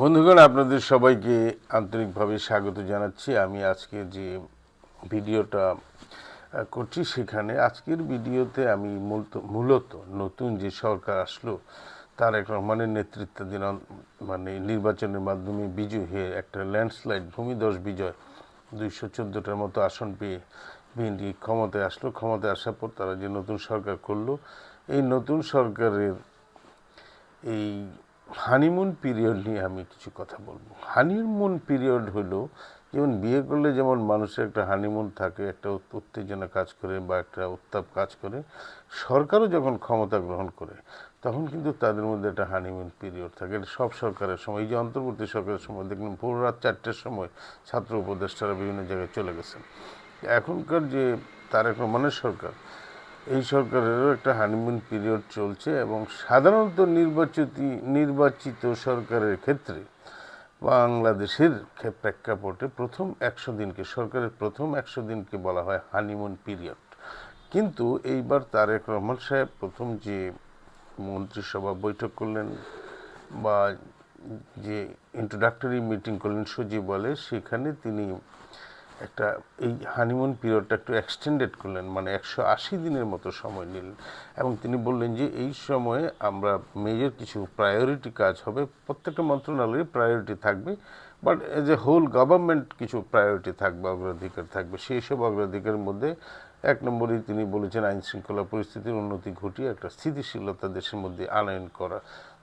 বন্ধুগণ, আপনাদের সবাইকে আন্তরিকভাবে স্বাগত জানাচ্ছি। আমি আজকে যে ভিডিওটা করছি সেখানে আজকের ভিডিওতে আমি মূলত মূলত নতুন যে সরকার আসলো তারেক রহমানের নেতৃত্বাধীন মানে নির্বাচনের মাধ্যমে বিজয়ী হয়ে একটা ল্যান্ডস্লাইড ভূমিদশ বিজয়, দুইশো চোদ্দোটার মতো আসন পেয়ে বিএনপি ক্ষমতায় আসলো। ক্ষমতায় আসার পর তারা যে নতুন সরকার করল, এই নতুন সরকারের এই হানিমুন পিরিয়ড নিয়ে আমি কিছু কথা বলব। হানিমুন পিরিয়ড হলো, যেমন বিয়ে করলে যেমন মানুষের একটা হানিমুন থাকে, একটা উত্তেজনা কাজ করে বা একটা উত্তাপ কাজ করে, সরকারও যখন ক্ষমতা গ্রহণ করে, তখন কিন্তু তাদের মধ্যে একটা হানিমুন পিরিয়ড থাকে। এটা সব সরকারের সময়, এই যে অন্তর্বর্তী সরকারের সময় দেখলাম ভোর রাত চারটের সময় ছাত্র উপদেষ্টারা বিভিন্ন জায়গায় চলে গেছেন। এখনকার যে তার তারেক রহমানের সরকার এই সরকারেরও একটা হানিমুন পিরিয়ড চলছে এবং সাধারণত নির্বাচিত নির্বাচিত সরকারের ক্ষেত্রে বাংলাদেশের ক্ষে- প্রেক্ষাপটে প্রথম একশো দিনকে, সরকারের প্রথম একশো দিনকে বলা হয় হানিমুন পিরিয়ড কিন্তু এইবার তারেক রহমান সাহেব প্রথম যে মন্ত্রিসভা বৈঠক করলেন বা যে ইন্ট্রোডাক্টরি মিটিং করলেন সচিবালয়ে সেখানে তিনি একটা এই হানিমুন পিরিয়ডটা একটু এক্সটেন্ডেড করলেন মানে একশো আশি দিনের মতো সময় নিলেন। এবং তিনি বললেন যে, এই সময়ে আমরা মেজর কিছু প্রায়োরিটি কাজ হবে, প্রত্যেকটা মন্ত্রণালয়ে প্রায়োরিটি থাকবে but as a whole government কিছু প্রায়োরিটি থাকবে, অগ্রাধিকার থাকবে। সেই সব অগ্রাধিকারের মধ্যে এক নম্বরেই তিনি বলেছেন আইন শৃঙ্খলা পরিস্থিতির উন্নতি ঘটিয়ে একটা স্থিতিশীলতা দেশের মধ্যে আনয়ন করা।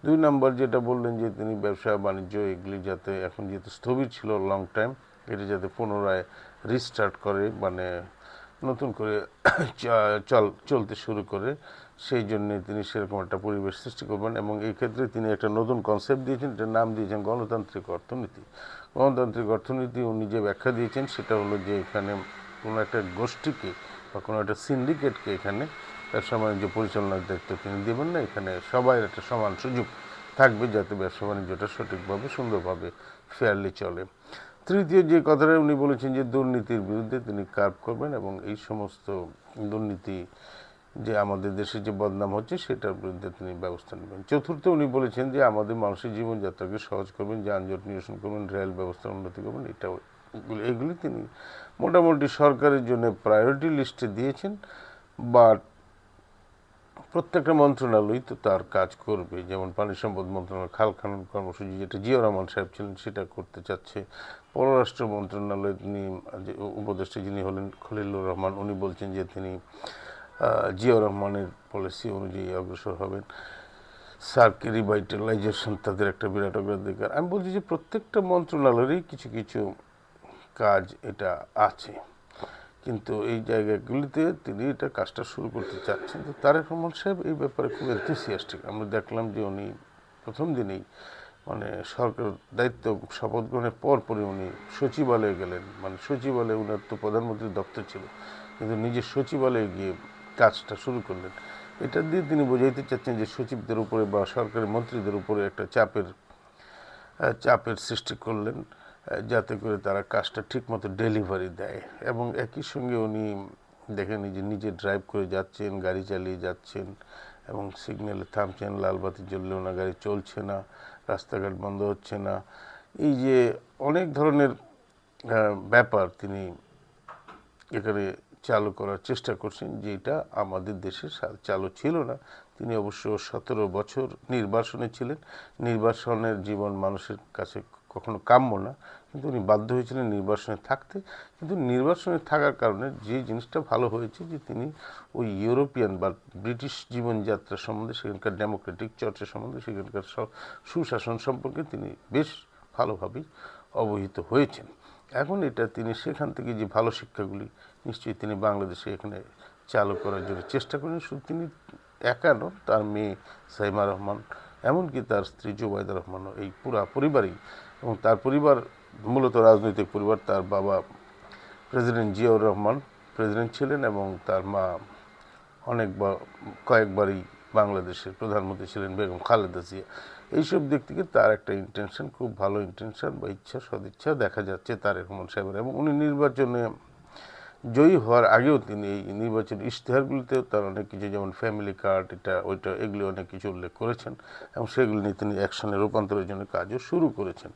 দুই নম্বর যেটা বললেন যে, তিনি ব্যবসা, বাণিজ্য, এগুলি যাতে এখন যেহেতু স্থবির ছিল লং টাইম এটা যাতে পুনরায় রিস্টার্ট করে মানে নতুন করে চল, চলতে শুরু করে, সেই জন্যে তিনি সেরকম একটা পরিবেশ সৃষ্টি করবেন এবং এই ক্ষেত্রে তিনি একটা নতুন কনসেপ্ট দিয়েছেন, এটার নাম দিয়েছেন গণতান্ত্রিক অর্থনীতি। গণতান্ত্রিক অর্থনীতি উনি যে ব্যাখ্যা দিয়েছেন, সেটা হলো যে এখানে কোনো একটা গোষ্ঠীকে বা কোনো একটা সিন্ডিকেটকে এখানে ব্যবসা বাণিজ্য পরিচালনার দায়িত্ব তিনি দেবেন না, এখানে সবাই একটা সমান সুযোগ থাকবে যাতে ব্যবসা বাণিজ্যটা সঠিকভাবে, সুন্দরভাবে ফেয়ারলি চলে। তৃতীয় যে কথাটা উনি বলেছেন যে দুর্নীতির বিরুদ্ধে তিনি কার্ভ করবেন এবং এই সমস্ত দুর্নীতি যে আমাদের দেশে যে বদনাম হচ্ছে সেটার বিরুদ্ধে তিনি ব্যবস্থা নেবেন। চতুর্থ উনি বলেছেন যে আমাদের মানুষের জীবনযাত্রাকে সহজ করবেন, যানজট নিরসন করবেন, রেল ব্যবস্থার উন্নতি করবেন এগুলি- এগুলি তিনি মোটামুটি সরকারের জন্য প্রায়োরিটি লিস্টে দিয়েছেন বাট প্রত্যেকটা মন্ত্রণালয় তো তার কাজ করবে। যেমন পানি সম্পদ মন্ত্রণালয়, খাল খানন কর্মসূচি, যেটা জিয়া রহমান সাহেব ছিলেন সেটা করতে চাচ্ছে পররাষ্ট্র মন্ত্রণালয়ে তিনি উপদেষ্টা যিনি হলেন খলিলুর রহমান উনি বলছেন যে তিনি আহ, জিয়া রহমানের পলিসি অনুযায়ী অগ্রসর হবেন। সার্কে রিভাইটালাইজেশন তাদের একটা বিরাট অগ্রাধিকার। আমি বলছি যে প্রত্যেকটা মন্ত্রণালয়েরই কিছু কিছু কাজ এটা আছে। কিন্তু এই জায়গাগুলিতে তিনি এটা কাজটা শুরু করতে চাচ্ছেন। তো তারেক রহমান সাহেব এই ব্যাপারে খুব এনথুসিয়াস্টিক আমরা দেখলাম যে উনি প্রথম দিনেই মানে সরকার দায়িত্ব শপথ গ্রহণের পর পরই উনি সচিবালয়ে গেলেন। মানে সচিবালয়ে উনার তো প্রধানমন্ত্রীর দপ্তর ছিল। কিন্তু নিজের সচিবালয়ে গিয়ে কাজটা শুরু করলেন। এটা দিয়ে তিনি বোঝাইতে চাচ্ছেন যে সচিবদের উপরে বা সরকারি মন্ত্রীদের উপরে একটা চাপের চাপের সৃষ্টি করলেন যাতে করে তারা কাজটা ঠিকমতো ডেলিভারি দেয়। এবং একই সঙ্গে উনি দেখেন যে নিজে ড্রাইভ করে যাচ্ছেন, গাড়ি চালিয়ে যাচ্ছেন এবং সিগন্যালে থামছেন লাল বাতি জ্বললেও না, গাড়ি চলছে না। রাস্তাঘাট বন্ধ হচ্ছে না। এই যে অনেক ধরনের ব্যাপার তিনি এখানে চালু করার চেষ্টা করছেন, যেটা আমাদের দেশে চালু ছিল না। তিনি অবশ্য সতেরো বছর নির্বাসনে ছিলেন। নির্বাসনের জীবন মানুষের কাছে কখনো কাম্য না। কিন্তু উনি বাধ্য হয়েছিলেন নির্বাসনে থাকতে। কিন্তু নির্বাসনে থাকার কারণে যে জিনিসটা ভালো হয়েছে যে তিনি ওই ইউরোপিয়ান বা ব্রিটিশ জীবনযাত্রা সম্বন্ধে, সেখানকার ডেমোক্রেটিক চর্চা সম্বন্ধে, সেখানকার সুশাসন সম্পর্কে তিনি বেশ ভালোভাবেই অবহিত হয়েছেন। এখন এটা তিনি সেখান থেকে যে ভালো শিক্ষাগুলি নিশ্চয়ই তিনি বাংলাদেশে এখানে চালু করার জন্য চেষ্টা করেন। শুধু তিনি একা নন, তার মেয়ে সাইমা রহমান, এমনকি তার স্ত্রী জুবাইদা রহমানও এই পুরা পরিবারই এবং তার পরিবার, মূলত রাজনৈতিক পরিবার, তার বাবা প্রেসিডেন্ট জিয়াউর রহমান প্রেসিডেন্ট ছিলেন এবং তার মা অনেকবার কয়েকবারই বাংলাদেশের প্রধানমন্ত্রী ছিলেন, বেগম খালেদা জিয়া। এইসব দিক থেকে তার একটা ইন্টেনশন খুব ভালো ইন্টেনশন বা ইচ্ছা, সদিচ্ছা দেখা যাচ্ছে তারেক রহমান সাহেবের। এবং উনি নির্বাচনে জয়ী হওয়ার আগেও তিনি এই নির্বাচন ইশতেহারগুলিতেও তার অনেক কিছু, যেমন ফ্যামিলি কার্ড এটা, ওইটা, এগুলি অনেক কিছু উল্লেখ করেছেন এবং সেগুলি নিয়ে তিনি অ্যাকশনে রূপান্তরের জন্য কাজও শুরু করেছেন।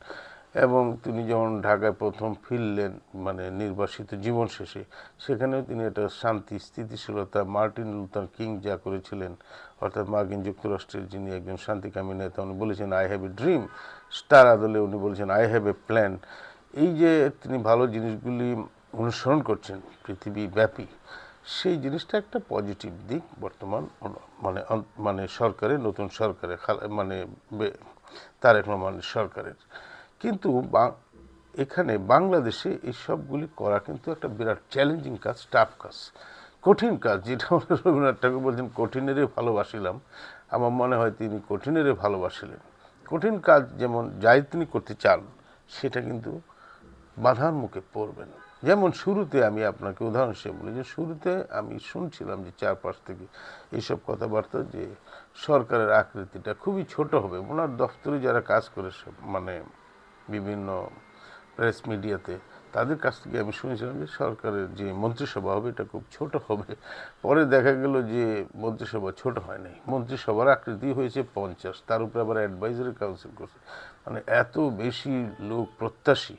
এবং তিনি যেমন ঢাকায় প্রথম ফিরলেন মানে নির্বাসিত জীবন শেষে, সেখানেও তিনি একটা শান্তি, স্থিতিশীলতা, মার্টিন লুথার কিং যা করেছিলেন, অর্থাৎ মার্কিন যুক্তরাষ্ট্রের যিনি একজন শান্তিকামী নেতা, উনি বলেছেন আই হ্যাভ এ ড্রিম স্টার আদলে উনি বলেছেন আই হ্যাভ এ প্ল্যান এই যে তিনি ভালো জিনিসগুলি অনুসরণ করছেন পৃথিবী ব্যাপী সেই জিনিসটা একটা পজিটিভ দিক বর্তমান মানে মানে সরকারের, নতুন সরকারের মানে তারেক রহমানের সরকারের। কিন্তু এখানে বাংলাদেশে এই সবগুলি করা কিন্তু একটা বিরাট চ্যালেঞ্জিং কাজ টাফ কাজ। কঠিন কাজ, যেটা আমাদের রবীন্দ্রনাথ ঠাকুর বলছেন কঠিনেরই ভালোবাসিলাম। আমার মনে হয় তিনি কঠিনেরই ভালোবাসিলেন। কঠিন কাজ যেমন যাই তিনি করতে চান, সেটা কিন্তু বাধার মুখে পড়বেন যেমন শুরুতে আমি আপনাকে উদাহরণ হিসেবে বলি যে শুরুতে আমি শুনছিলাম যে চারপাশ থেকে এইসব কথাবার্তা যে সরকারের আকৃতিটা খুবই ছোট হবে। ওনার দফতরে যারা কাজ করে মানে বিভিন্ন প্রেস মিডিয়াতে, তাদের কাছ থেকে আমি শুনেছিলাম যে সরকারের যে মন্ত্রিসভা হবে এটা খুব ছোট হবে। পরে দেখা গেল যে মন্ত্রিসভা ছোট হয় নাই মন্ত্রিসভার আকৃতি হয়েছে পঞ্চাশ, তার উপরে আবার অ্যাডভাইজারি কাউন্সিল করছে। মানে এত বেশি লোক প্রত্যাশী।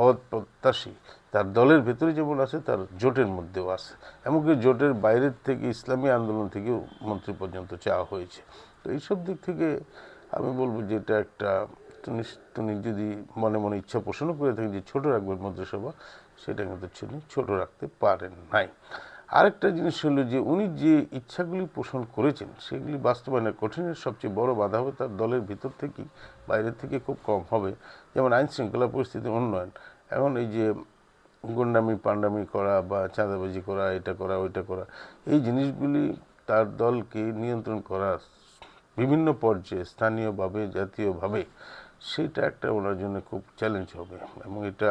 পদ প্রত্যাশী। তার দলের ভেতরে যেমন আছে, তার জোটের মধ্যেও আছে। এমনকি জোটের বাইরের থেকে ইসলামী আন্দোলন থেকেও মন্ত্রী পর্যন্ত চাওয়া হয়েছে। তো এইসব দিক থেকে আমি বলব যে এটা একটা তিনি তিনি যদি মনে মনে ইচ্ছা পোষণও করে থাকেন যে ছোটো রাখবেন মন্ত্রিসভা, সেটা কিন্তু তিনি ছোট রাখতে পারেন নাই। আরেকটা জিনিস হলো যে উনি যে ইচ্ছাগুলি পোষণ করেছেন, সেগুলি বাস্তবায়নের কঠিনের সবচেয়ে বড় বাধা হবে তার দলের ভিতর থেকেই বাইরের থেকে খুব কম হবে। যেমন আইন শৃঙ্খলা পরিস্থিতির উন্নয়ন এখন এই যে গুন্ডামি পান্ডামি করা বা চাঁদাবাজি করা, এটা করা, ওইটা করা, এই জিনিসগুলি তার দলকে নিয়ন্ত্রণ করা বিভিন্ন পর্যায়ে স্থানীয়ভাবে, জাতীয়ভাবে, সেটা একটা ওনার জন্য খুব চ্যালেঞ্জ হবে এবং এটা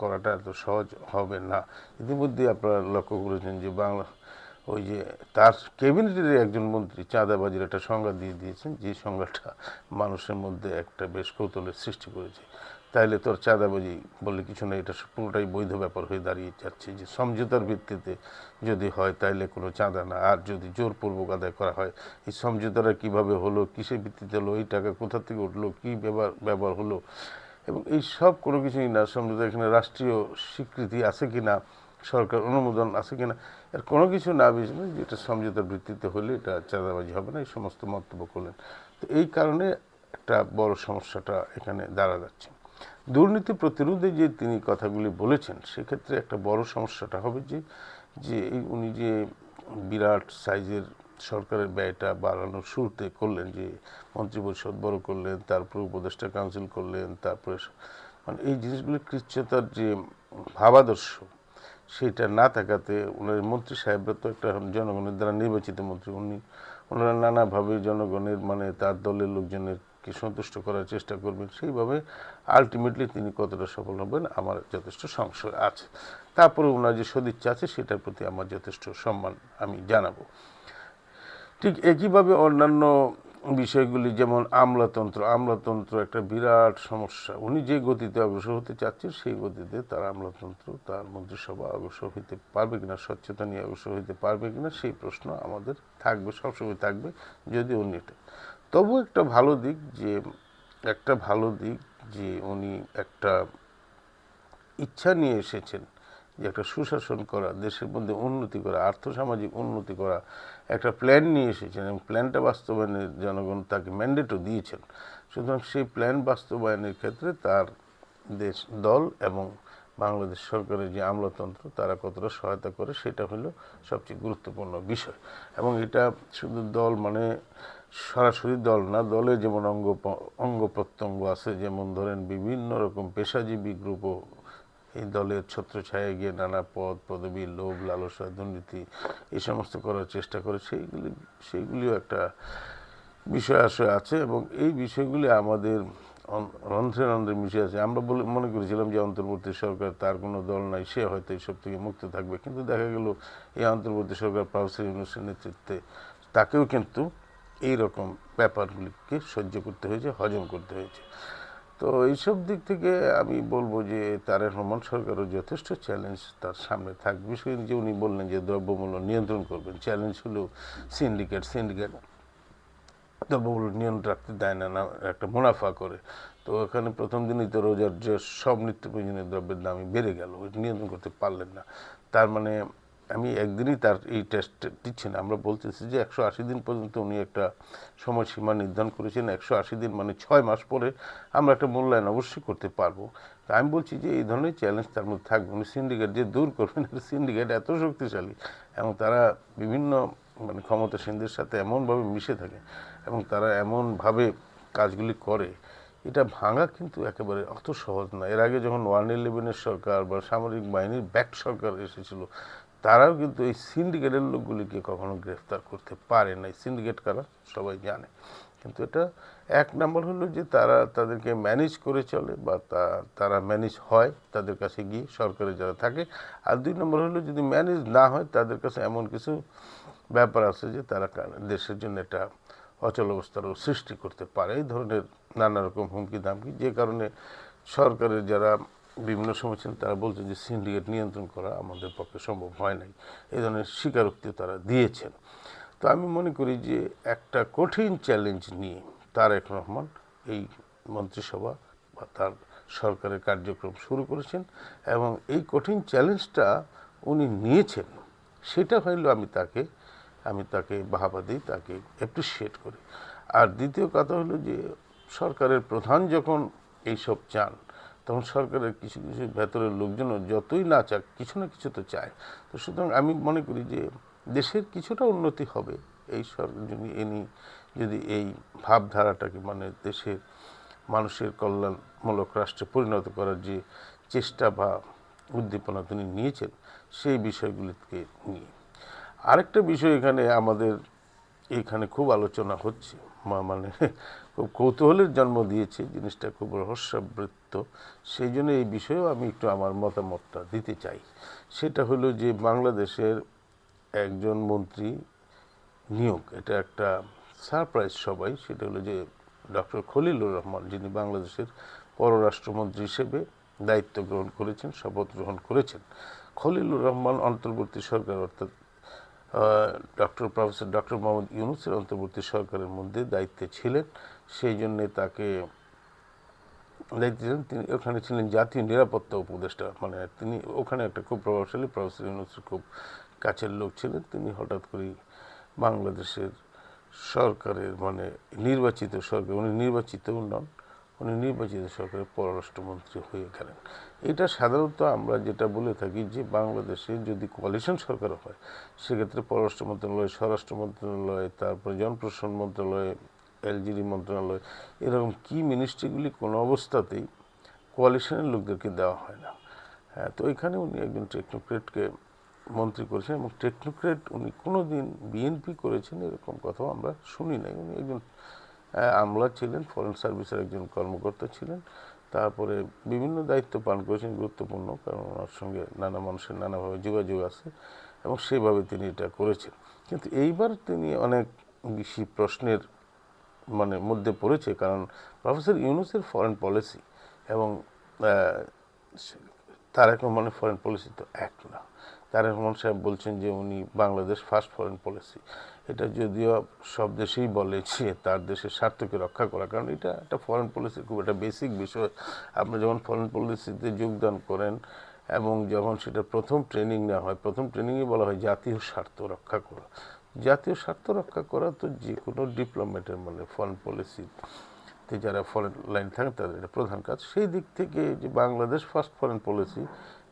করাটা এত সহজ হবে না। ইতিমধ্যে আপনারা লক্ষ্য করেছেন যে বাংলা, ওই যে তার ক্যাবিনেটের একজন মন্ত্রী চাঁদাবাজির একটা সংজ্ঞা দিয়ে দিয়েছেন, যে সংজ্ঞাটা মানুষের মধ্যে একটা বেশ কৌতূহলের সৃষ্টি করেছে। তাইলে তোর চাঁদাবাজি বলে কিছু না এটা পুরোটাই বৈধ ব্যাপার হয়ে দাঁড়িয়ে যাচ্ছে যে সমঝোতার ভিত্তিতে যদি হয় তাইলে কোনো চাঁদা না। আর যদি জোরপূর্বক আদায় করা হয়, এই সমঝোতাটা কীভাবে হলো, কিসের ভিত্তিতে হলো, এই টাকা কোথা থেকে উঠল, কী ব্যবহার ব্যবহার হলো, এবং এই সব কোনো কিছুই না সমঝোতা এখানে রাষ্ট্রীয় স্বীকৃতি আছে কি না সরকার অনুমোদন আছে কিনা, এর কোনো কিছু না বুঝলে যেটা সমঝোতার ভিত্তিতে হলে এটা চাঁদাবাজি হবে না, এই সমস্ত মন্তব্য করলেন। তো এই কারণে একটা বড় সমস্যাটা এখানে দাঁড়া যাচ্ছে। দুর্নীতি প্রতিরোধে যে তিনি কথাগুলি বলেছেন, সেক্ষেত্রে একটা বড় সমস্যাটা হবে যে যে উনি যে বিরাট সাইজের সরকারের ব্যয়টা বাড়ানোর শুরুতে করলেন, যে মন্ত্রিপরিষদ বড় করলেন, তারপর উপদেষ্টা কাউন্সিল করলেন, তারপরে মানে এই জিনিসগুলি কৃচ্ছতার যে ভাবাদর্শ, সেটা না থাকাতে ওনার মন্ত্রী সাহেবরা তো একটা জনগণের দ্বারা নির্বাচিত মন্ত্রী, উনি ওনারা নানাভাবে জনগণের মানে তার দলের লোকজনের কে সন্তুষ্ট করার চেষ্টা করবেন, সেইভাবে আলটিমেটলি তিনি কতটা সফল হবেন আমার যথেষ্ট সংশয় আছে। তারপরে ওনার যে সদিচ্ছা আছে সেটার প্রতি আমার যথেষ্ট সম্মান আমি জানাব। ঠিক একইভাবে অন্যান্য বিষয়গুলি যেমন আমলাতন্ত্র আমলাতন্ত্র একটা বিরাট সমস্যা। উনি যে গতিতে অগ্রসর হতে চাচ্ছেন সেই গতিতে তার আমলাতন্ত্র, তার মন্ত্রিসভা অগ্রসর হইতে পারবে কিনা, স্বচ্ছতা নিয়ে অগ্রসর হইতে পারবে কিনা, সেই প্রশ্ন আমাদের থাকবে, সবসময় থাকবে যদি উনি এটা তবু একটা ভালো দিক যে, একটা ভালো দিক যে, উনি একটা ইচ্ছা নিয়ে এসেছেন যে, একটা সুশাসন করা, দেশের মধ্যে উন্নতি করা, আর্থসামাজিক উন্নতি করা, একটা প্ল্যান নিয়ে এসেছেন এবং প্ল্যানটা বাস্তবায়নের জনগণ তাকে ম্যান্ডেটও দিয়েছেন। সুতরাং সেই প্ল্যান বাস্তবায়নের ক্ষেত্রে তার দেশ দল এবং বাংলাদেশ সরকারের যে আমলাতন্ত্র, তারা কতটা সহায়তা করে সেটা হলো সবচেয়ে গুরুত্বপূর্ণ বিষয়। এবং এটা শুধু দল মানে সরাসরি দল না, দলে যেমন অঙ্গ অঙ্গ প্রত্যঙ্গ আছে, যেমন ধরেন বিভিন্ন রকম পেশাজীবী গ্রুপও এই দলের ছত্রছায়ায় গিয়ে নানা পদ, পদবি, লোভ, লালসা, দুর্নীতি এই সমস্ত করার চেষ্টা করে, সেইগুলি, সেইগুলিও একটা বিষয় আশয় আছে এবং এই বিষয়গুলি আমাদের রন্ধ্রে রন্ধ্রে মিশে আছে। আমরা বলে, মনে করেছিলাম যে অন্তর্বর্তী সরকার তার কোনো দল নাই, সে হয়তো এইসব থেকে মুক্ত থাকবে। কিন্তু দেখা গেল এই অন্তর্বর্তী সরকার প্রফেসর ইউনুসের নেতৃত্বে, তাকেও কিন্তু এই রকম ব্যাপারগুলিকে সহ্য করতে হয়েছে, হজম করতে হয়েছে। তো এইসব দিক থেকে আমি বলব যে তারেক রহমান সরকারও যথেষ্ট চ্যালেঞ্জ তার সামনে থাকবে। বিশেষ যে উনি বললেন যে দ্রব্যমূল্য নিয়ন্ত্রণ করবেন। চ্যালেঞ্জ হলো সিন্ডিকেট সিন্ডিকেট দ্রব্যমূল্য নিয়ন্ত্রণ রাখতে দেয় না না, একটা মুনাফা করে। তো এখানে প্রথম দিনই তো রোজার যে সব নিত্য প্রয়োজনীয় দ্রব্যের দামই বেড়ে গেল নিয়ন্ত্রণ করতে পারলেন না। তার মানে আমি একদিনই তার এই টেস্ট দিচ্ছি না আমরা বলতেছি যে একশো আশি দিন পর্যন্ত উনি একটা সময়সীমা নির্ধারণ করেছেন। একশো আশি দিন মানে ছয় মাস পরে আমরা একটা মূল্যায়ন অবশ্যই করতে পারব। আমি বলছি যে এই ধরনের চ্যালেঞ্জ তার মধ্যে থাকবে। উনি সিন্ডিকেট যে দূর করবেন। সিন্ডিকেট এত শক্তিশালী এবং তারা বিভিন্ন মানে ক্ষমতাসীনদের সাথে এমনভাবে মিশে থাকে এবং তারা এমনভাবে কাজগুলি করে, এটা ভাঙা কিন্তু একেবারে অত সহজ না। এর আগে যখন ওয়ান ইলেভেনের সরকার বা সামরিক বাহিনীর ব্যাক সরকার এসেছিল তারাও কিন্তু এই সিন্ডিকেটের লোকগুলিকে কখনো গ্রেফতার করতে পারে না। সিন্ডিকেট কারা সবাই জানে। কিন্তু এটা এক নম্বর হলো যে তারা তাদেরকে ম্যানেজ করে চলে বা তারা ম্যানেজ হয় তাদের কাছে গিয়ে সরকারে যারা থাকে। আর দুই নম্বর হলো যদি ম্যানেজ না হয় তাদের কাছে এমন কিছু ব্যাপার আছে যে তারা দেশের জন্য একটা অচল অবস্থারও সৃষ্টি করতে পারে। এই ধরনের নানা রকম হুমকি দামকি যে কারণে সরকারের যারা বিভিন্ন সময় তারা বলছেন যে সিন্ডিকেট নিয়ন্ত্রণ করা আমাদের পক্ষে সম্ভব হয় নাই। এই ধরনের স্বীকারোক্তিও তারা দিয়েছেন। তো আমি মনে করি যে একটা কঠিন চ্যালেঞ্জ নিয়ে তারেক রহমান এই মন্ত্রিসভা বা তার সরকারের কার্যক্রম শুরু করেছেন এবং এই কঠিন চ্যালেঞ্জটা উনি নিয়েছেন, সেটা হইল আমি তাকে আমি তাকে বাহাবা দিই, তাকে অ্যাপ্রিসিয়েট করি। আর দ্বিতীয় কথা হলো যে সরকারের প্রধান যখন এইসব চান তখন সরকারের কিছু কিছু ভেতরের লোকজনও যতই না চাক, কিছু না কিছু তো চায়। তো সুতরাং আমি মনে করি যে দেশের কিছুটা উন্নতি হবে এই সরকার যদি এনি যদি এই ভাবধারাটাকে মানে দেশের মানুষের কল্যাণমূলক রাষ্ট্রে পরিণত করার যে চেষ্টা বা উদ্দীপনা তিনি নিয়েছেন, সেই বিষয়গুলিকে নিয়ে। আরেকটা বিষয় এখানে আমাদের এখানে খুব আলোচনা হচ্ছে। মানে খুব কৌতূহলের জন্ম দিয়েছে, জিনিসটা খুব রহস্যাবৃত্ত। সেই জন্য এই বিষয়েও আমি একটু আমার মতামতটা দিতে চাই। সেটা হলো যে বাংলাদেশের একজন মন্ত্রী নিয়োগ, এটা একটা সারপ্রাইজ সবাই, সেটা হলো যে ডক্টর খলিলুর রহমান, যিনি বাংলাদেশের পররাষ্ট্রমন্ত্রী হিসেবে দায়িত্ব গ্রহণ করেছেন, শপথ গ্রহণ করেছেন। খলিলুর রহমান অন্তর্বর্তী সরকার, অর্থাৎ ডক্টর প্রফেসর ডক্টর মোহাম্মদ ইউনুসের অন্তর্বর্তী সরকারের মধ্যে দায়িত্বে ছিলেন। সেই জন্যে তাকে দায়িত্বে ছিলেন। তিনি ওখানে ছিলেন জাতীয় নিরাপত্তা উপদেষ্টা। মানে তিনি ওখানে একটা খুব প্রভাবশালী প্রফেসর ইউনুসের খুব কাছের লোক ছিলেন। তিনি হঠাৎ করেই বাংলাদেশের সরকারের মানে নির্বাচিত সরকার, উনি নির্বাচিত নন। উনি নির্বাচিত সরকারের পররাষ্ট্রমন্ত্রী হয়ে গেলেন। এটা সাধারণত আমরা যেটা বলে থাকি যে, বাংলাদেশে যদি কোয়ালিশন সরকার হয়, সেক্ষেত্রে পররাষ্ট্র মন্ত্রণালয়, স্বরাষ্ট্র মন্ত্রণালয়, তারপরে জনপ্রশাসন মন্ত্রণালয়, এলজিডি মন্ত্রণালয়, এরকম কি মিনিস্ট্রিগুলি কোনো অবস্থাতেই কোয়ালিশনের লোকদেরকে দেওয়া হয় না। হ্যাঁ তো এখানে উনি একজন টেকনোক্রেটকে মন্ত্রী করেছেন এবং টেকনোক্রেট উনি কোনো দিন বিএনপি করেছেন, এরকম কথাও আমরা শুনি নাই। উনি একজন আমলা ছিলেন, ফরেন সার্ভিসের একজন কর্মকর্তা ছিলেন। তারপরে বিভিন্ন দায়িত্ব পালন করেছেন, গুরুত্বপূর্ণ, কারণ ওনার সঙ্গে নানা মানুষের নানাভাবে যোগাযোগ আছে এবং সেভাবে তিনি এটা করেছেন। কিন্তু এইবার তিনি অনেক বেশি প্রশ্নের মানে মধ্যে পড়েছে, কারণ প্রফেসর ইউনুসের ফরেন পলিসি এবং সে- তারেক রহমানের ফরেন পলিসি তো এক না। তারেক রহমান সাহেব বলছেন যে উনি বাংলাদেশ ফার্স্ট ফরেন পলিসি এটা যদিও সব দেশেই বলে যে তার দেশের স্বার্থকে রক্ষা করা, কারণ এটা একটা ফরেন পলিসির খুব একটা বেসিক বিষয়। আপনি যখন ফরেন পলিসিতে যোগদান করেন এবং যখন সেটা প্রথম ট্রেনিং নেওয়া হয়, প্রথম ট্রেনিংয়ে বলা হয় জাতীয় স্বার্থ রক্ষা করা। জাতীয় স্বার্থ রক্ষা করা তো যে কোনো ডিপ্লোম্যাটের মানে ফরেন পলিসি তে যারা ফরেন লাইন থাকেন, তাদের এটা প্রধান কাজ। সেই দিক থেকে যে বাংলাদেশ ফার্স্ট ফরেন পলিসি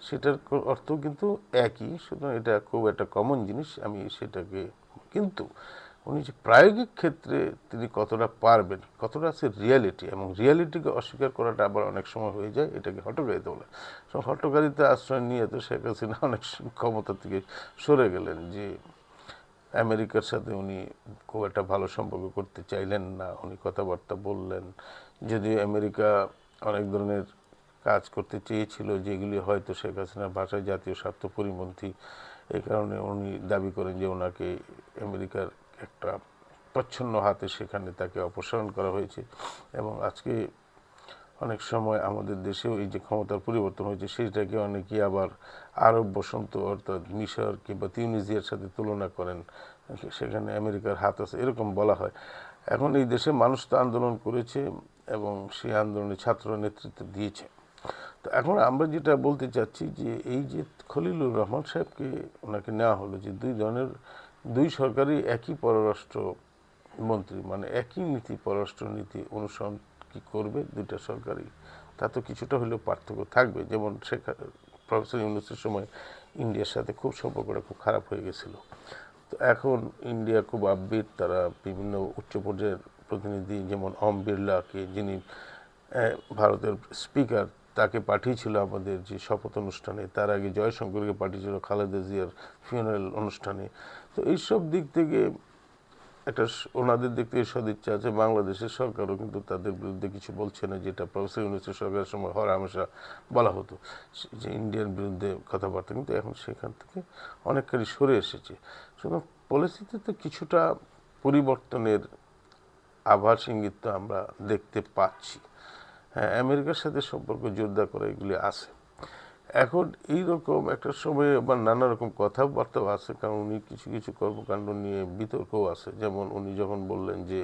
সেটার অর্থ কিন্তু একই, সুতরাং এটা খুব একটা কমন জিনিস, আমি সেটাকে কিন্তু উনি যে প্রায়োগিক ক্ষেত্রে তিনি কতটা পারবেন, কতটা আছে রিয়ালিটি এবং রিয়ালিটিকে অস্বীকার করাটা আবার অনেক সময় হয়ে যায়, এটাকে হটকারিতা বলে। হটকারিতা আশ্রয় নিয়ে তো শেখ হাসিনা অনেক ক্ষমতা থেকে সরে গেলেন যে আমেরিকার সাথে উনি খুব একটা ভালো সম্পর্ক করতে চাইলেন না। উনি কথাবার্তা বললেন। যদিও আমেরিকা অনেক ধরনের কাজ করতে চেয়েছিল, যেগুলি হয়তো শেখ হাসিনার ভাষায় জাতীয় স্বার্থ পরিপন্থী এই কারণে উনি দাবি করেন যে ওনাকে আমেরিকার একটা প্রচ্ছন্ন হাতে সেখানে তাকে অপসারণ করা হয়েছে। এবং আজকে অনেক সময় আমাদের দেশেও এই যে ক্ষমতার পরিবর্তন হয়েছে, সেটাকে অনেকে আবার আরব বসন্ত অর্থাৎ মিশর কিংবা তিউনিজিয়ার সাথে তুলনা করেন। সেখানে আমেরিকার হাত আছে, এরকম বলা হয়। এখন এই দেশে মানুষ তো আন্দোলন করেছে এবং সেই আন্দোলনে ছাত্র নেতৃত্ব দিয়েছে। তো এখন আমরা যেটা বলতে চাচ্ছি যে এই যে খলিলুর রহমান সাহেবকে ওনাকে নেওয়া হলো যে দুই ধরনের, দুই সরকারই একই পররাষ্ট্র মন্ত্রী মানে একই নীতি পররাষ্ট্র নীতি অনুসরণ কি করবে দুইটা সরকারই তা তো কিছুটা হলেও পার্থক্য থাকবে। যেমন শেখ, প্রফেসর ইউনুসের সময় ইন্ডিয়ার সাথে খুব সম্পর্কটা খুব খারাপ হয়ে গেছিল। তো এখন ইন্ডিয়া খুব আপবিট তারা বিভিন্ন উচ্চ পর্যায়ের প্রতিনিধি যেমন ওম বিড়লাকে, যিনি ভারতের স্পিকার তাকে পাঠিয়েছিল আমাদের যে শপথ অনুষ্ঠানে। তার আগে জয়শঙ্করকে পাঠিয়েছিল খালেদা জিয়ার ফিউনারেল অনুষ্ঠানে। তো এইসব দিক থেকে একটা ওনাদের দিক থেকে সদিচ্ছা আছে, বাংলাদেশের সরকারও কিন্তু তাদের বিরুদ্ধে কিছু বলছে না, যেটা প্রফেসর ইউনুসের সরকারের সময় হর হামেশা বলা হতো। যে ইন্ডিয়ার বিরুদ্ধে কথাবার্তা, কিন্তু এখন সেখান থেকে অনেকখানি সরে এসেছে। সুতরাং পলিসিতে তো কিছুটা পরিবর্তনের আভাস ইঙ্গিত আমরা দেখতে পাচ্ছি। হ্যাঁ আমেরিকার সাথে সম্পর্ক জোরদার করা এগুলি আছে। এখন এইরকম একটা সময়ে আবার নানা রকম কথাবার্তাও আছে, কারণ উনি কিছু কিছু কর্মকাণ্ড নিয়ে বিতর্কও আছে। যেমন উনি যখন বললেন যে,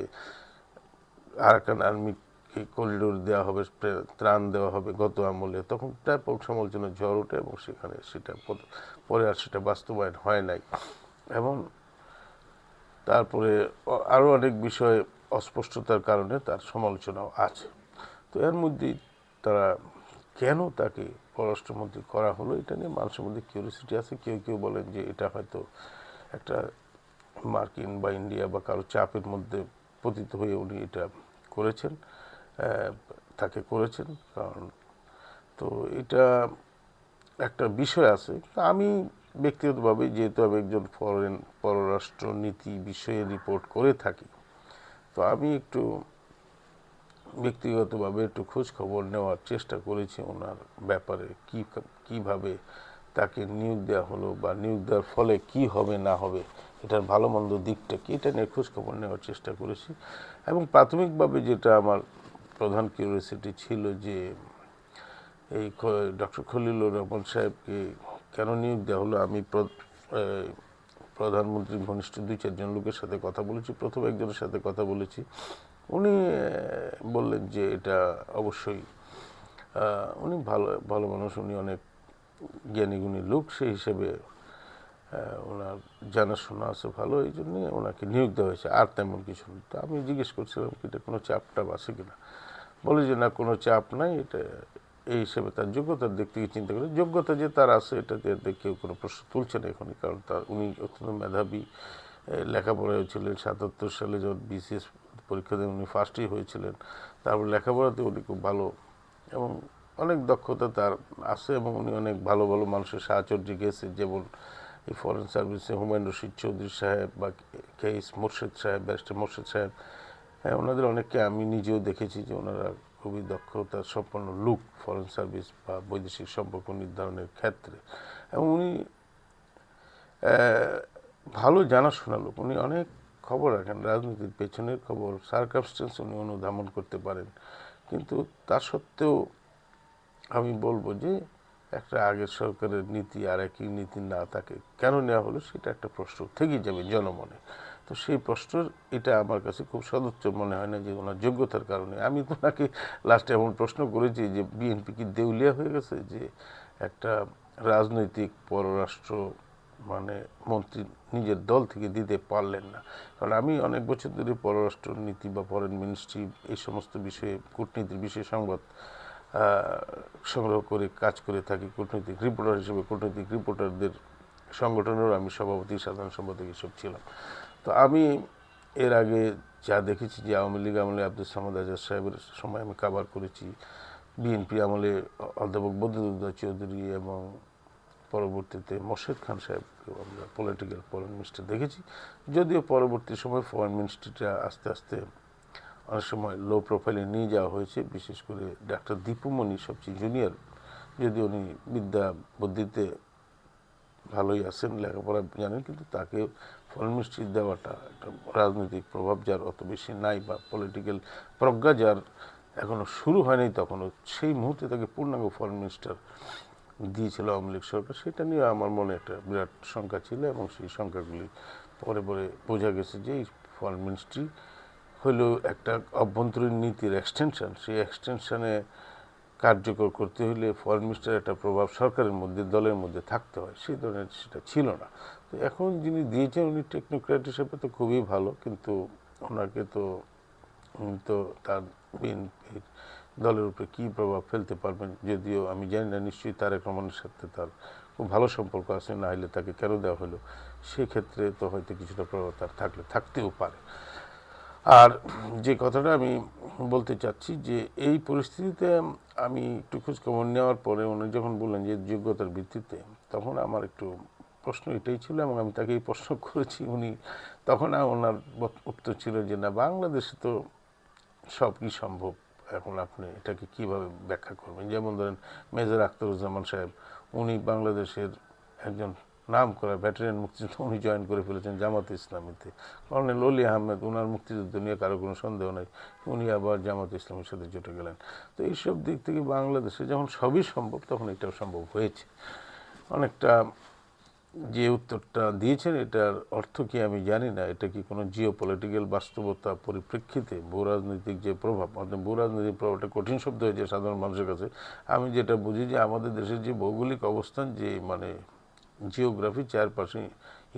আরাকান আর্মিকে করিডোর দেওয়া হবে ত্রাণ দেওয়া হবে গত আমলে, তখন ব্যাপক সমালোচনা ঝড় ওঠে এবং সেখানে সেটা পরে আর সেটা বাস্তবায়ন হয় নাই। এবং তারপরে আরও অনেক বিষয়ে অস্পষ্টতার কারণে তার সমালোচনাও আছে। তো এর মধ্যেই তারা কেন তাকে পররাষ্ট্রমন্ত্রী করা হলো, এটা নিয়ে মানুষের মধ্যে কিউরিয়াসিটি আছে। কেউ কেউ বলেন যে এটা হয়তো একটা মার্কিন বা ইন্ডিয়া বা কারও চাপের মধ্যে পতিত হয়ে উনি এটা করেছেন তাকে করেছেন। কারণ তো এটা একটা বিষয় আছে। আমি ব্যক্তিগতভাবে যেহেতু আমি একজন ফরেন পররাষ্ট্র নীতি বিষয়ে রিপোর্ট করে থাকি, তো আমি একটু ব্যক্তিগতভাবে একটু খোঁজ খবর নেওয়ার চেষ্টা করেছি ওনার ব্যাপারে, কি কীভাবে তাকে নিয়োগ দেওয়া হলো বা নিয়োগ দেওয়ার ফলে কি হবে, না হবে, এটার ভালো মন্দ দিকটা কি, এটা নিয়ে খোঁজ খবর নেওয়ার চেষ্টা করেছি। এবং প্রাথমিকভাবে যেটা আমার প্রধান কিউরিয়াসিটি ছিল যে এই ডক্টর খলিলুর রহমান সাহেবকে কেন নিয়োগ দেওয়া হলো, আমি প্র- এই প্রধানমন্ত্রীর ঘনিষ্ঠ দুই চারজন লোকের সাথে কথা বলেছি, প্রথম একজনের সাথে কথা বলেছি। উনি বললেন যে এটা অবশ্যই উনি ভালো ভালো মানুষ, উনি অনেক জ্ঞানী গুণী লোক, সেই হিসেবে ওনার জানাশোনা আছে ভালো, এই জন্যে ওনাকে নিয়োগ দেওয়া হয়েছে। আর তেমন কিছু নেই তো আমি জিজ্ঞেস করছিলাম কি এটা কোনো চাপ টাপ আছে কিনা বলে যে, না, কোনো চাপ নাই, এটা এই হিসেবে তার যোগ্যতার দিক থেকে চিন্তা করে। যোগ্যতা যে তার আছে, এটা কেউ কোনো প্রশ্ন তুলছে না এখন কারণ তার, উনি অত্যন্ত মেধাবী লেখাপড়ায় ছিলেন, সাতাত্তর সালে যখন বিসিএস পরীক্ষা দিয়ে উনি ফার্স্টই হয়েছিলেন। তারপর লেখাপড়াতে উনি খুব ভালো এবং অনেক দক্ষতা তার আছে এবং উনি অনেক ভালো ভালো মানুষের সাহচর্যে গেছে যেমন এই ফরেন সার্ভিসে হুমায়ুন রশিদ চৌধুরী সাহেব বা কেইস মোর্শেদ সাহেব ব্যারিস্টার মোর্শেদ সাহেব হ্যাঁ ওনাদের অনেককে আমি নিজেও দেখেছি যে ওনারা খুবই দক্ষতা সম্পন্ন লুক ফরেন সার্ভিস বা বৈদেশিক সম্পর্ক নির্ধারণের ক্ষেত্রে। এবং উনি ভালো জানাশোনা লোক। উনি অনেক খবর রাখেন রাজনীতির পেছনের খবর সার্কামস্টেন্স উনি অনুধাবন করতে পারেন। কিন্তু তা সত্ত্বেও আমি বলব যে, একটা আগের সরকারের নীতি আর একই নীতি না থাকে, কেন নেওয়া হলো সেটা একটা প্রশ্ন থেকেই যাবে জনমনে। তো সেই প্রশ্নের এটা আমার কাছে খুব সদুচ্চ মনে হয় না যে ওনার যোগ্যতার কারণে। আমি তো ওনাকে লাস্টে এমন প্রশ্ন করেছি যে বিএনপি কি দেউলিয়া হয়ে গেছে? যে একটা রাজনৈতিক পররাষ্ট্র মানে মন্ত্রী নিজের দল থেকে দিতে পারলেন না। কারণ আমি অনেক বছর ধরে পররাষ্ট্র নীতি বা ফরেন মিনিস্ট্রি এই সমস্ত বিষয়ে, কূটনীতির বিষয়ে সংবাদ সংগ্রহ করে কাজ করে থাকি। কূটনৈতিক রিপোর্টার হিসেবে কূটনৈতিক রিপোর্টারদের সংগঠনেরও আমি সভাপতি, সাধারণ সম্পাদক এসব ছিলাম। তো আমি এর আগে যা দেখেছি যে আওয়ামী লীগ আমলে আব্দুল সামাদ আজাদ সাহেবের সময় আমি কাভার করেছি। বিএনপি আমলে অধ্যাপক বদরুদ্দা চৌধুরী এবং পরবর্তীতে মোর্শেদ খান সাহেবকেও আমরা পলিটিক্যাল ফরেন মিনিস্টার দেখেছি। যদিও পরবর্তী সময় ফরেন মিনিস্ট্রিটা আস্তে আস্তে অনেক সময় লো প্রোফাইলে নিয়ে যাওয়া হয়েছে। বিশেষ করে ডাক্তার দীপুমণি সবচেয়ে জুনিয়র যদি উনি বিদ্যা বুদ্ধিতে ভালোই আছেন, লেখাপড়া জানেন, কিন্তু তাকে ফরেন মিনিস্ট্রি দেওয়াটা একটা রাজনৈতিক প্রভাব যার অত বেশি নাই বা পলিটিক্যাল প্রজ্ঞা যার এখনও শুরু হয়নি তখনও, সেই মুহূর্তে তাকে পূর্ণাঙ্গ ফরেন মিনিস্টার দিয়েছিল আওয়ামী লীগ সরকার, সেটা নিয়ে আমার মনে একটা বিরাট শঙ্কা ছিল এবং সেই শঙ্কাগুলি পরে পরে বোঝা গেছে যে এই ফরেন মিনিস্ট্রি হলো একটা অভ্যন্তরীণ নীতির এক্সটেনশন সেই এক্সটেনশনে কার্যকর করতে হলে ফরেন মিনিস্টার একটা প্রভাব সরকারের মধ্যে, দলের মধ্যে থাকতে হয়। সেই ধরনের সেটা ছিল না। তো এখন যিনি দিয়েছেন, উনি টেকনোক্র্যাট হিসেবে তো খুবই ভালো, কিন্তু ওনাকে তো তো তার বিএনপির দলের উপরে কী প্রভাব ফেলতে পারবেন যদিও আমি জানি না, নিশ্চয়ই তারেক রহমানের সাথে তার খুব ভালো সম্পর্ক আছে, না হলে তাকে কেন দেওয়া হলো, সেক্ষেত্রে তো হয়তো কিছুটা প্রভাব তার থাকলে, থাকতেও পারে। আর যে কথাটা আমি বলতে চাচ্ছি যে এই পরিস্থিতিতে আমি একটু খোঁজখবর নেওয়ার পরে উনি যখন বললেন যে যোগ্যতার ভিত্তিতে, তখন আমার একটু প্রশ্ন এটাই ছিল এবং আমি তাকে এই প্রশ্ন করেছি, উনি তখন ওনার উত্তর ছিল যে, না, বাংলাদেশে তো সব কি সম্ভব? এখন আপনি এটাকে কীভাবে ব্যাখ্যা করবেন? যেমন ধরেন মেজর আখতারুজ্জামান সাহেব, উনি বাংলাদেশের একজন নাম করা ভেটারিয়ান মুক্তিযুদ্ধ, উনি জয়েন করে ফেলেছেন জামাত ইসলামীতে। কর্নেল অলি আহমেদ ওনার মুক্তিযুদ্ধ নিয়ে কারও কোনো সন্দেহ নেই, উনি আবার জামাত ইসলামের সাথে জুটে গেলেন। তো এইসব দিক থেকে বাংলাদেশে যখন সবই সম্ভব, তখন এটাও সম্ভব হয়েছে। অনেকটা যে উত্তরটা দিয়েছেন, এটার অর্থ কি আমি জানি না। এটা কি কোনো জিও পলিটিক্যাল বাস্তবতা পরিপ্রেক্ষিতে ভূরাজনৈতিক যে প্রভাব, অর্থাৎ ভূরাজনৈতিক প্রভাবটা কঠিন শব্দ হয়েছে সাধারণ মানুষের কাছে। আমি যেটা বুঝি যে আমাদের দেশের যে ভৌগোলিক অবস্থান, যে মানে জিওগ্রাফি চারপাশে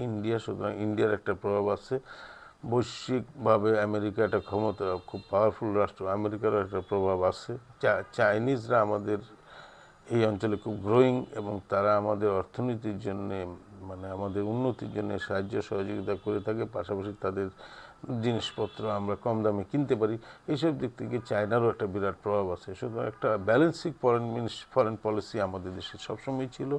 ইন্ডিয়া, সুতরাং ইন্ডিয়ার একটা প্রভাব আছে। বৈশ্বিকভাবে আমেরিকা একটা ক্ষমতা, খুব পাওয়ারফুল রাষ্ট্র, আমেরিকারও একটা প্রভাব আছে। চাইনিজরা আমাদের এই অঞ্চলে খুব গ্রোয়িং এবং তারা আমাদের অর্থনীতির জন্য মানে আমাদের উন্নতির জন্য সাহায্য সহযোগিতা করে থাকে, পাশাপাশি তাদের জিনিসপত্র আমরা কম দামে কিনতে পারি। এইসব দিক থেকে চায়নারও একটা বিরাট প্রভাব আছে। সুতরাং একটা ব্যালেন্সিং ফরেন মিনিস ফরেন পলিসি আমাদের দেশে সবসময় ছিল।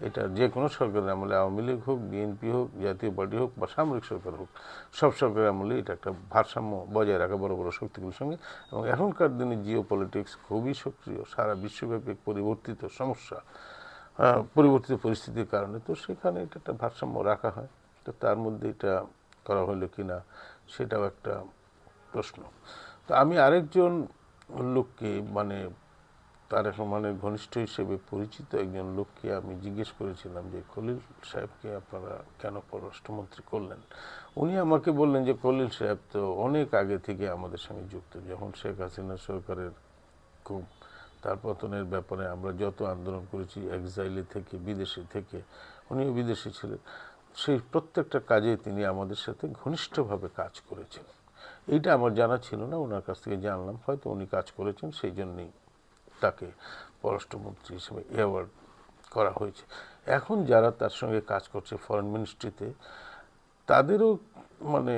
এটা যে কোনো সরকারের আমলে, আওয়ামী লীগ হোক বিএনপি হোক, জাতীয় পার্টি হোক বা সামরিক সরকার হোক, সব সরকারের আমলে এটা একটা ভারসাম্য বজায় রাখা বড় বড় শক্তিগুলোর সঙ্গে। এবং এখনকার দিনে জিও পলিটিক্স খুবই সক্রিয়। সারা বিশ্বব্যাপী পরিবর্তিত সমস্যা। পরিবর্তিত পরিস্থিতির কারণে। তো সেখানে এটা একটা ভারসাম্য রাখা হয়। তো তার মধ্যে এটা করা হলো কি না, সেটাও একটা প্রশ্ন। তো আমি আরেকজন লোককে মানে তারেক রহমানের ঘনিষ্ঠ হিসেবে পরিচিত একজন লোককে আমি জিজ্ঞেস করেছিলাম যে, খলিল সাহেবকে আপনারা কেন পররাষ্ট্রমন্ত্রী করলেন? উনি আমাকে বললেন যে, খলিল সাহেব তো অনেক আগে থেকে আমাদের সঙ্গে যুক্ত। যখন শেখ হাসিনা সরকারের খুব তার পতনের ব্যাপারে আমরা যত আন্দোলন করেছি এক্সাইলে থেকে, বিদেশে থেকে, উনিও বিদেশে ছিলেন, সেই প্রত্যেকটা কাজে তিনি আমাদের সাথে ঘনিষ্ঠভাবে কাজ করেছেন। এইটা আমার জানা ছিল না, ওনার কাছ থেকে জানলাম, হয়তো উনি কাজ করেছেন, সেই জন্যই তাকে পররাষ্ট্রমন্ত্রী হিসেবে অ্যাওয়ার্ড করা হয়েছে। এখন যারা তার সঙ্গে কাজ করছে ফরেন মিনিস্ট্রিতে তাদেরও মানে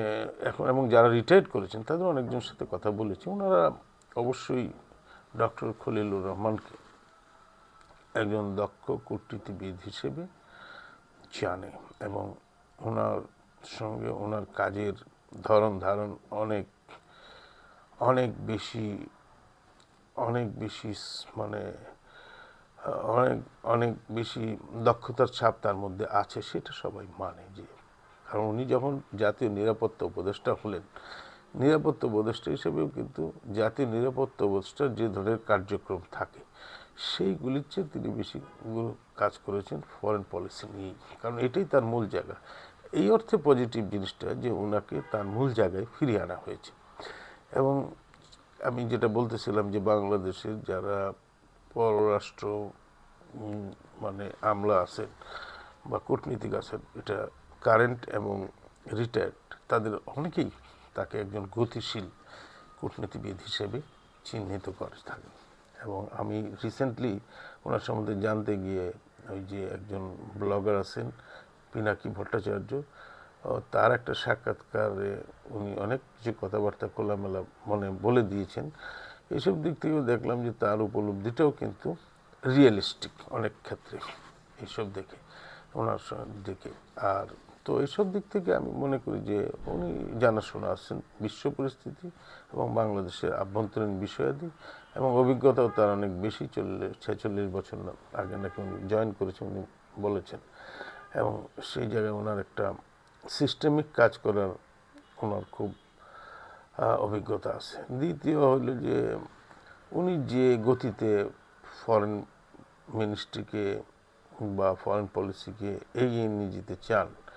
এখন, এবং যারা রিটায়ার্ড করেছেন তাদের অনেকজনের সাথে কথা বলেছি, ওনারা অবশ্যই ডক্টর খলিলুর রহমানকে একজন দক্ষ কূটনীতিবিদ হিসেবে জানে এবং ওনার সঙ্গে ওনার কাজের ধরন ধারণ অনেক অনেক বেশি অনেক বেশি মানে অনেক অনেক বেশি দক্ষতার ছাপ তার মধ্যে আছে, সেটা সবাই মানে যে, কারণ উনি যখন জাতীয় নিরাপত্তা উপদেষ্টা হলেন নিরাপত্তা উপদেষ্টা হিসেবেও কিন্তু জাতীয় নিরাপত্তা উপদেষ্টার যে ধরনের কার্যক্রম থাকে, সেইগুলির চেয়ে তিনি বেশি কাজ করেছেন ফরেন পলিসি নিয়েই। কারণ এটাই তার মূল জায়গা। এই অর্থে পজিটিভ জিনিসটা যে ওনাকে তার মূল জায়গায় ফিরিয়ে আনা হয়েছে। এবং আমি যেটা বলতেছিলাম যে বাংলাদেশের যারা পররাষ্ট্র মানে আমলা আছেন বা কূটনীতিক আছেন, এটা কারেন্ট এবং রিটায়ার্ড তাদের অনেকেই তাকে একজন গতিশীল কূটনীতিবিদ হিসেবে চিহ্নিত করে থাকেন। এবং আমি রিসেন্টলি ওনার সম্বন্ধে জানতে গিয়ে ওই যে একজন ব্লগার আছেন পিনাকি ভট্টাচার্য তার একটা সাক্ষাৎকারে উনি অনেক কিছু কথাবার্তা খোলামেলা মনে বলে দিয়েছেন। এসব দিক থেকেও দেখলাম যে তার উপলব্ধিটাও কিন্তু রিয়েলিস্টিক অনেক ক্ষেত্রে এইসব দেখে ওনার দেখে। আর তো এইসব দিক থেকে আমি মনে করি যে উনি জানাশোনা আছেন বিশ্ব পরিস্থিতি এবং বাংলাদেশের আভ্যন্তরীণ বিষয়াদি এবং অভিজ্ঞতাও তার অনেক বেশি চল্লিশ ছেচল্লিশ বছর আগে নাকি উনি জয়েন করেছেন, উনি বলেছেন। এবং সেই জায়গায় ওনার একটা সিস্টেমিক কাজ করার ওনার খুব অভিজ্ঞতা আছে। দ্বিতীয় হলো যে উনি যে গতিতে ফরেন মিনিস্ট্রিকে বা ফরেন পলিসিকে এগিয়ে নিয়ে যেতে চান